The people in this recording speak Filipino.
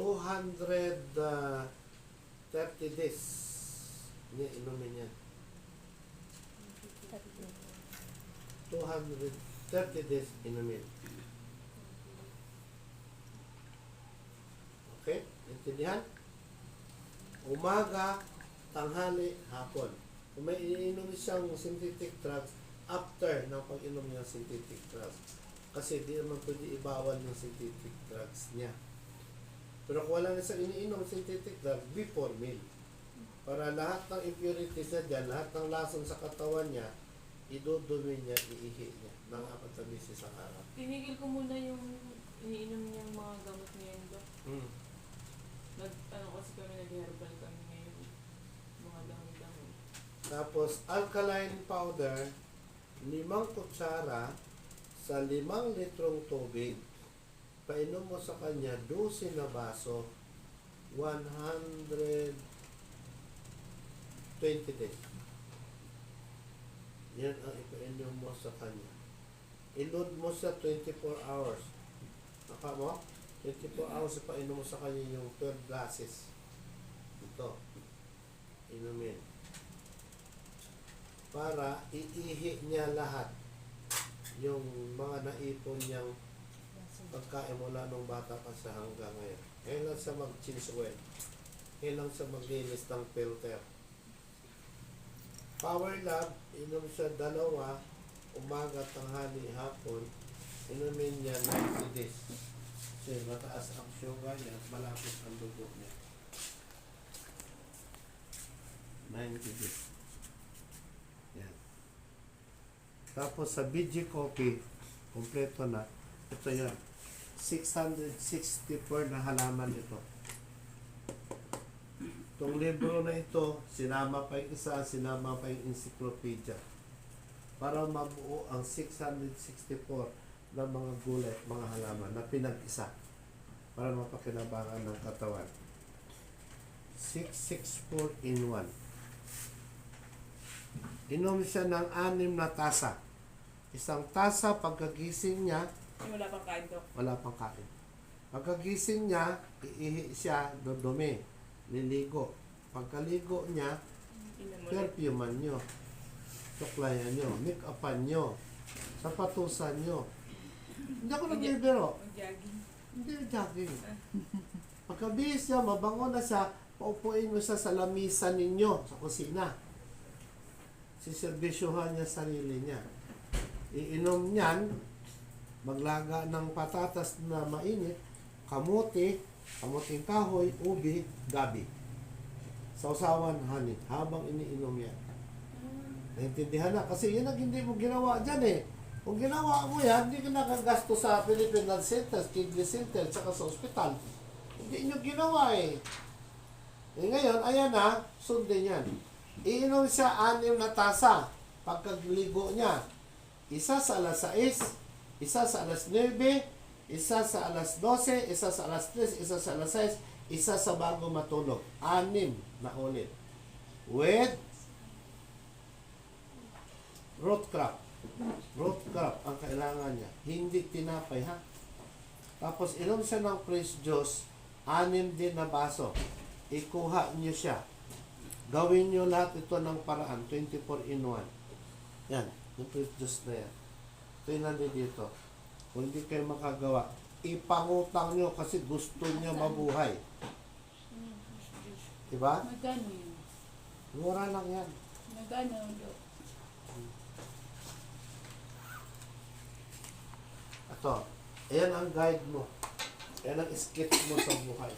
230 days. Hindi, inumin yan. 230 days inumin. Okay? Intindihan? Umaga, tanghali, hapon. Kung may iniinom siyang synthetic drugs, after ng pag-inom niya synthetic drugs. Kasi di naman pwede ibawal yung synthetic drugs niya. Pero kung wala na siyang iniinom synthetic drugs, before meal. Para lahat ng impurities na dyan, lahat ng lason sa katawan niya, idudumi niya, iihi niya ng apat na beses sa araw. Tinigil ko muna yung iniinom niyang mga gamot ngayon, Dok. Mm. Nag, ano kasi kami, nag-herbal kami ngayon. Mga dami-dami. Tapos, alkaline powder, limang kutsara sa limang litrong tubig. Painom mo sa kanya 12 na baso, 120 days. Yan ang ipainom mo sa kanya. I-load mo sa 24 hours. Naka mo? 24 hours ipainom mo sa kanya yung 12 glasses. Ito. Inumin para iihi niya lahat yung mga naipon niyang pagkain mula nung bata pa siya hanggang ngayon. Ngayon lang siya mag-cheese oil. Ngayon lang siya maglinis ng filter. Power Lab, inom siya dalawa, umaga, tanghali, hapon. Inumin niya 90 days. Kasi mataas ang sugar niya at malapit ang dugo niya. 90 days. Yan. Tapos sa BG Coffee, kompleto na. Ito yan. 664 na halaman ito. Itong libro na ito, sinama pa yung isa, sinama pa yung encyclopedia. Para mabuo ang 664 na mga gulay, mga halaman na pinag-isa. Para mapakinabangan ng katawan. 664 in 1. Inom siya ng anim na tasa. Isang tasa pagkagising niya, wala pang kain, Dok. wala pang kain. Pagkagising niya, iihi siya, dodome, liligo. Pagkaligo niya, perfuman nyo, suklayan nyo, make-upan nyo, sapatusan nyo. Hindi ako nagbibiro. Mag-jogging. Hindi jogging. Pagkabihis niya, mabango na siya, paupuin mo siya sa lamisa ninyo, sa kusina. Siservisyohan niya sarili niya. Iinom niyan, maglaga ng patatas na mainit, kamote, kamuting kahoy, ubi, gabi. Sausawan, honey, habang iniinom yan. Naintindihan na. Kasi yun ang hindi mo ginawa dyan eh. Kung ginawa mo yan, hindi ka nakagasto sa Philippine Health Center, Kidney Center, tsaka sa ospital. Hindi nyo ginawa eh. Eh ngayon, ayan na, sundin yan. Iinom siya anim na tasa pagkagligo niya. Isa sa alas 6, isa sa alas 9, isa sa alas 12, isa sa alas 3, isa sa alas 6, isa sa bago matulog. Anim na ulit. With root crop. Root crop ang kailangan niya. Hindi tinapay ha. Tapos inom siya ng fresh juice, anim din na baso. Ikuha niyo siya. Gawin niyo lahat ito ng paraan, 24 in 1. Yan, yung fresh juice na yan. Ito yung nandito dito. Kung hindi kayo makagawa, ipangutang niyo kasi gusto niya mabuhay. Diba? Magkano yun? Mura lang yan. Magkano yun? Ito, ayan ang guide mo. Ayan ang sketch mo sa buhay.